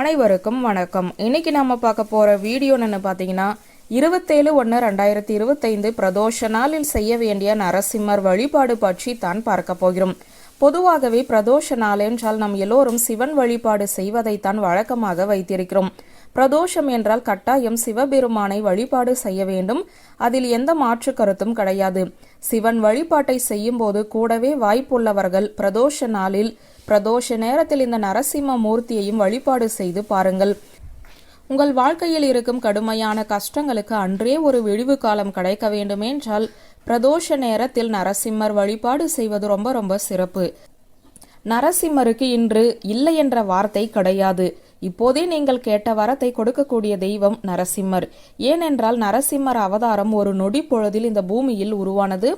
அனைவருக்கும் வணக்கம். இன்னைக்கு நாம பார்க்க போற வீடியோ என்ன பார்த்தீங்கன்னா இருபத்தேழு ஒன்று ரெண்டாயிரத்தி இருபத்தைந்து பிரதோஷ நாளில் செய்ய வேண்டிய நரசிம்மர் வழிபாடு பற்றி தான் பார்க்க போகிறோம். பொதுவாகவே பிரதோஷ நாள் என்றால் நம் எல்லோரும் சிவன் வழிபாடு செய்வதைத்தான் வழக்கமாக வைத்திருக்கிறோம். பிரதோஷம் என்றால் கட்டாயம் சிவபெருமானை வழிபாடு செய்ய வேண்டும். அதில் எந்த மாற்று கருத்தும் கிடையாது. சிவன் வழிபாட்டை செய்யும் போது கூடவே வாய்ப்புள்ளவர்கள் பிரதோஷ நாளில் பிரதோஷ நேரத்தில் இந்த நரசிம்ம மூர்த்தியையும் வழிபாடு செய்து பாருங்கள். உங்கள் வாழ்க்கையில் இருக்கும் கடுமையான கஷ்டங்களுக்கு அன்றே ஒரு விழிவு காலம் கிடைக்க வேண்டுமென்றால் பிரதோஷ நேரத்தில் நரசிம்மர் வழிபாடு செய்வது ரொம்ப ரொம்ப சிறப்பு. நரசிம்மருக்கு இன்று இல்லை என்ற வார்த்தை கிடையாது. இப்போதே நீங்கள் கேட்ட வரத்தை கொடுக்கக்கூடிய தெய்வம் நரசிம்மர். ஏனென்றால் நரசிம்மர் அவதாரம் ஒரு நொடி பொழுதில் இந்த பூமியில் உருவானது.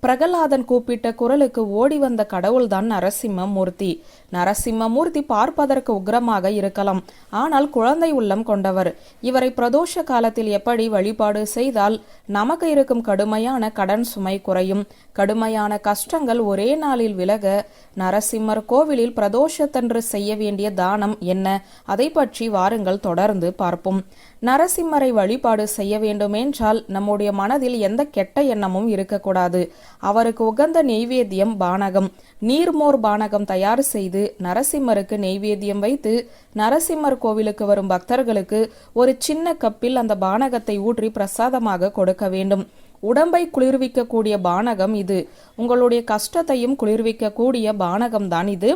பிரகலாதன் கூப்பிட்ட குரலுக்கு ஓடி வந்த கடவுள்தான் நரசிம்ம மூர்த்தி. நரசிம்ம மூர்த்தி பார்ப்பதற்கு உக்ரமாக இருக்கலாம். ஆனால் குழந்தை உள்ளம் கொண்டவர். இவரை பிரதோஷ காலத்தில் எப்படி வழிபாடு செய்தால் நமக்கு இருக்கும் கடுமையான கடன் சுமை குறையும். கடுமையான கஷ்டங்கள் ஒரே நாளில் விலக நரசிம்மர் கோவிலில் பிரதோஷத்தன்று செய்ய வேண்டிய தானம் என்ன? அதை பற்றி வாருங்கள் தொடர்ந்து பார்ப்போம். நரசிம்மரை வழிபாடு செய்ய வேண்டுமென்றால் நம்முடைய மனதில் எந்த கெட்ட எண்ணமும் இருக்கக்கூடாது. அவருக்கு உகந்த நெய்வேத்தியம் பானகம். நீர்மோர் பானகம் தயார் செய்து நரசிம்மருக்கு நெய்வேத்தியம் வைத்து நரசிம்மர் கோவிலுக்கு வரும் பக்தர்களுக்கு ஒரு சின்ன கப்பில் அந்த பானகத்தை ஊற்றி பிரசாதமாக கொடுக்க வேண்டும். உடம்பை குளிர்விக்கக்கூடிய பானகம் இது. உங்களுடைய கஷ்டத்தையும் குளிர்விக்கக்கூடிய பானகம் தான் இது.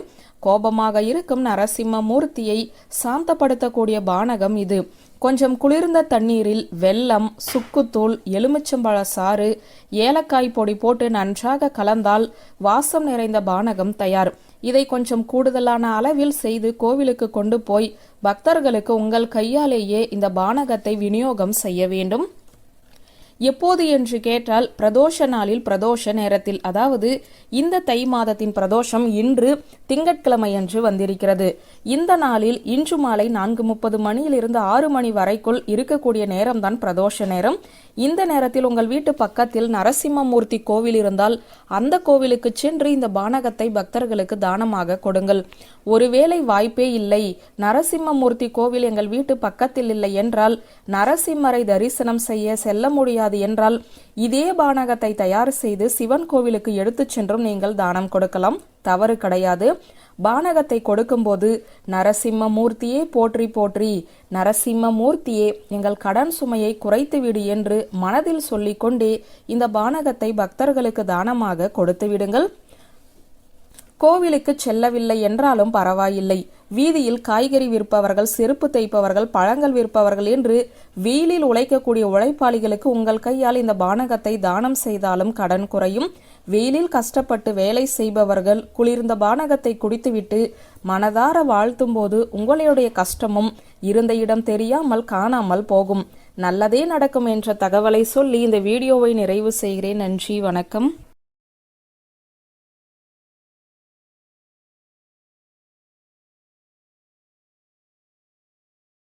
கோபமாக இருக்கும் நரசிம்ம மூர்த்தியை சாந்தப்படுத்தக்கூடிய பானகம் இது. கொஞ்சம் குளிர்ந்த தண்ணீரில் வெல்லம் சுக்குத்தூள் எலுமிச்சம்பழ சாறு ஏலக்காய் பொடி போட்டு நன்றாக கலந்தால் வாசம் நிறைந்த பானகம் தயார். இதை கொஞ்சம் கூடுதலான அளவில் செய்து கோவிலுக்கு கொண்டு போய் பக்தர்களுக்கு உங்கள் கையாலேயே இந்த பானகத்தை விநியோகம் செய்ய வேண்டும். எப்போது என்று கேட்டால் பிரதோஷ நாளில் பிரதோஷ நேரத்தில். அதாவது இந்த தை மாதத்தின் பிரதோஷம் இன்று திங்கட்கிழமையன்று வந்திருக்கிறது. இந்த நாளில் இன்று மாலை நான்கு முப்பது மணியிலிருந்து ஆறு மணி வரைக்குள் இருக்கக்கூடிய நேரம்தான் பிரதோஷ நேரம். இந்த நேரத்தில் உங்கள் வீட்டு பக்கத்தில் நரசிம்மமூர்த்தி கோவில் இருந்தால் அந்த கோவிலுக்கு சென்று இந்த பானகத்தை பக்தர்களுக்கு தானமாக கொடுங்கள். ஒருவேளை வாய்ப்பே இல்லை. நரசிம்மமூர்த்தி கோவில் எங்கள் வீட்டு பக்கத்தில் இல்லை என்றால் நரசிம்மரை தரிசனம் செய்ய செல்ல முடியாது. என்றால் இதே பானகத்தை தயார் செய்து சிவன் கோவிலுக்கு எடுத்துச் சென்றும் நீங்கள் தானம் கொடுக்கலாம். தவறு கிடையாது. பானகத்தை கொடுக்கும்போது நரசிம்ம மூர்த்தியே போற்றி போற்றி நரசிம்ம மூர்த்தியே எங்கள் கடன் சுமையை குறைத்துவிடு என்று மனதில் சொல்லிக்கொண்டே இந்த பானகத்தை பக்தர்களுக்கு தானமாக கொடுத்து விடுங்கள். கோவிலுக்கு செல்லவில்லை என்றாலும் பரவாயில்லை. வீதியில் காய்கறி விற்பவர்கள் செருப்பு தைப்பவர்கள் பழங்கள் விற்பவர்கள் என்று வெயிலில் உழைக்கக்கூடிய உழைப்பாளிகளுக்கு உங்கள் கையால் இந்த பானகத்தை தானம் செய்தாலும் கடன் குறையும். வெயிலில் கஷ்டப்பட்டு வேலை செய்பவர்கள் குளிர்ந்த பானகத்தை குடித்துவிட்டு மனதார வாழ்த்தும் போது உங்களுடைய கஷ்டமும் இருந்த இடம் தெரியாமல் காணாமல் போகும். நல்லதே நடக்கும் என்ற தகவலை சொல்லி இந்த வீடியோவை நிறைவு செய்கிறேன். நன்றி வணக்கம்.